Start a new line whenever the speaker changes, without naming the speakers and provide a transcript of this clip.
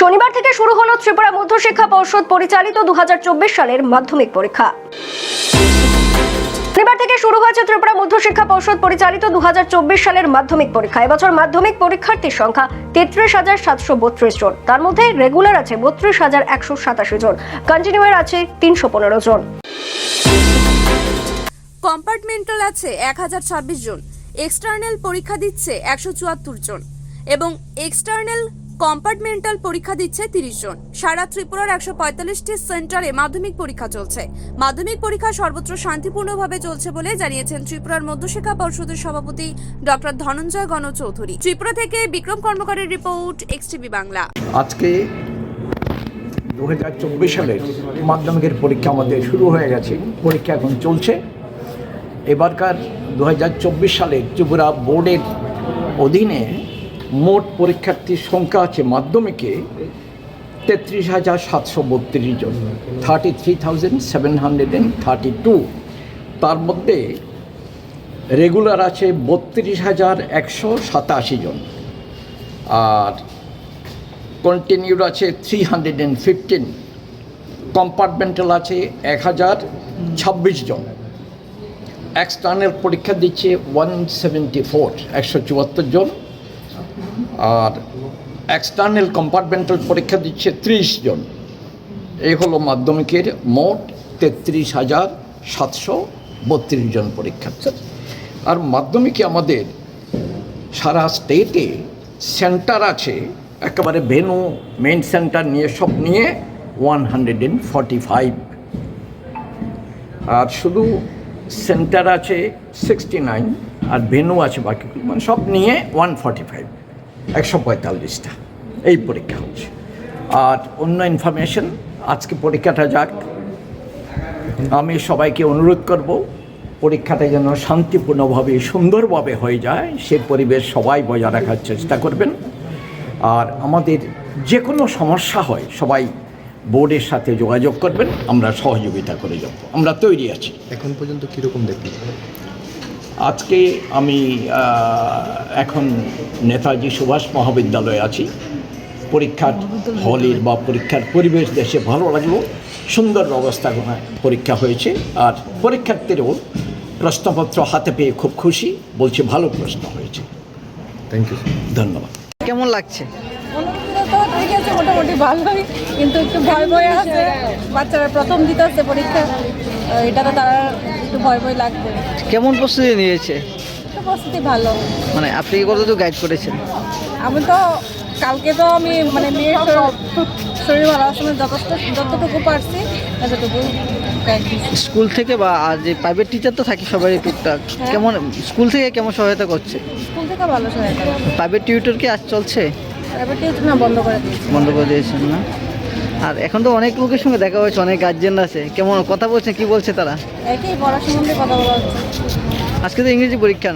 শনিবার থেকে শুরু হলো ত্রিপুরা মধ্যশিক্ষা পর্ষদ পরিচালিত দুহাজার চব্বিশ সালের মাধ্যমিক পরীক্ষা। শনিবার থেকে শুরু হয়েছে ত্রিপুরা মধ্যশিক্ষা পর্ষদ পরিচালিত দুহাজার চব্বিশ সালের মাধ্যমিক পরীক্ষা। এবছর মাধ্যমিক পরীক্ষার্থীর সংখ্যা তেত্রিশ হাজার সাতশো বত্রিশ জন। তার মধ্যে রেগুলার আছে বত্রিশ হাজার একশো সাতাশি জন। কন্টিনিউয়ার আছে তিনশো পনেরো জন।
কম্পার্টমেন্টাল আছে এক হাজার ছাব্বিশ জন। এক্সটার্নাল পরীক্ষা দিচ্ছে একশো চুয়াত্তর জন। এবং এক্সটার্নাল কম্পার্টমেন্টাল পরীক্ষা দিচ্ছে তিরিশ জন। সারা ত্রিপুরার একশো পঁয়তাল্লিশটি সেন্টারে মাধ্যমিক পরীক্ষা চলছে। মাধ্যমিক পরীক্ষা সর্বত্র শান্তিপূর্ণভাবে চলছে বলে জানিয়েছেন ত্রিপুরার মধ্যশিক্ষা পর্ষদের সভাপতি ডক্টর ধনঞ্জয় গণ চৌধুরী ত্রিপুরা থেকে বিক্রম কর্মকারের রিপোর্ট এক্সটিভি বাংলা।
আজকে দু হাজার চব্বিশ সালের মাধ্যমিকের পরীক্ষা আমাদের শুরু হয়ে গেছে। পরীক্ষা এখন চলছে। এবারকার দু হাজার চব্বিশ সালের ত্রিপুরা বোর্ডের অধীনে মোট পরীক্ষার্থীর সংখ্যা আছে মাধ্যমিকে তেত্রিশ হাজার সাতশো বত্রিশ জন thirty three thousand seven hundred and thirty two তার মধ্যে রেগুলার আছে বত্রিশ হাজার একশো সাতাশি জন, আর কন্টিনিউড আছে three hundred and fifteen compartmental আছে এক হাজার ছাব্বিশ জন। এক্সটার্নাল পরীক্ষা দিচ্ছে ওয়ান সেভেন্টি ফোর একশো চুয়াত্তর জন। আর এক্সটার্নাল কম্পার্টমেন্টাল পরীক্ষা দিচ্ছে ত্রিশ জন। এই হলো মাধ্যমিকের মোট তেত্রিশ হাজার সাতশো বত্রিশ জন পরীক্ষার্থী। আর মাধ্যমিকে আমাদের সারা স্টেটে সেন্টার আছে, একেবারে ভেনু মেন সেন্টার নিয়ে সব নিয়ে one hundred and forty five আর শুধু সেন্টার আছে সিক্সটি নাইন আর ভেনু আছে বাকি মানে সব নিয়ে ওয়ান ফর্টি ফাইভ একশো পঁয়তাল্লিশটা। এই পরীক্ষা হচ্ছে। আর অন্য ইনফরমেশন আজকে পরীক্ষাটা যাক। আমি সবাইকে অনুরোধ করব, পরীক্ষাটা যেন শান্তিপূর্ণভাবে, সুন্দরভাবে হয়ে যায়, সে পরিবেশ সবাই বজায় রাখার চেষ্টা করবেন। আর আমাদের যে কোনো সমস্যা হয়, সবাই বোর্ডের সাথে যোগাযোগ করবেন, আমরা সহযোগিতা করে যাব। আমরা তৈরি আছি।
এখন পর্যন্ত কীরকম দেখলেন
আজকে আমি এখন নেতাজি সুভাষ মহাবিদ্যালয়ে আছি। পরীক্ষার হলের বা পরীক্ষার পরিবেশ দেশে ভালো লাগল। সুন্দর ব্যবস্থাপনায় পরীক্ষা হয়েছে। আর পরীক্ষার্থীরাও প্রশ্নপত্র হাতে পেয়ে খুব খুশি। বলছে ভালো প্রশ্ন হয়েছে।
থ্যাংক ইউ
ধন্যবাদ।
কেমন লাগছে?
তো ঠিক আছে মোটামুটি ভালোই। কিন্তু একটু ভয় ভয় আছে। বাচ্চারা প্রথম দিতে আসছে পরীক্ষা এটা তো তারা একটু ভয় ভয় লাগবে।
কেমন প্রস্তুতি নিয়েছে?
প্রস্তুতি ভালো।
মানে আপনি কি কতটুকু গাইড করেছেন?
আমি তো কালকে তো আমি মানে মেয়ের শরীর- ভালো আছে না যথেষ্ট যতটুকু পারছি ততটুকু।
স্কুল থেকে বা আর যে প্রাইভেট টিচার তো থাকে সবাই টুকটাক কেমন স্কুল থেকে কেমন সহায়তা করছে?
স্কুল থেকে ভালো সহায়তা।
প্রাইভেট টিউটর কি আজ চলছে?
না বন্ধ করে দিয়েছি।
বন্ধ করে দিয়েছেন না? আর এখন তো অনেক লোকের সঙ্গে দেখা হয়েছে অনেক গার্জেন আছে। কেমন কথা বলছে কি বলছে তারা?
একই পড়ার সম্বন্ধে কথা বলা হচ্ছে।
আজকে তো ইংরেজি পরীক্ষা।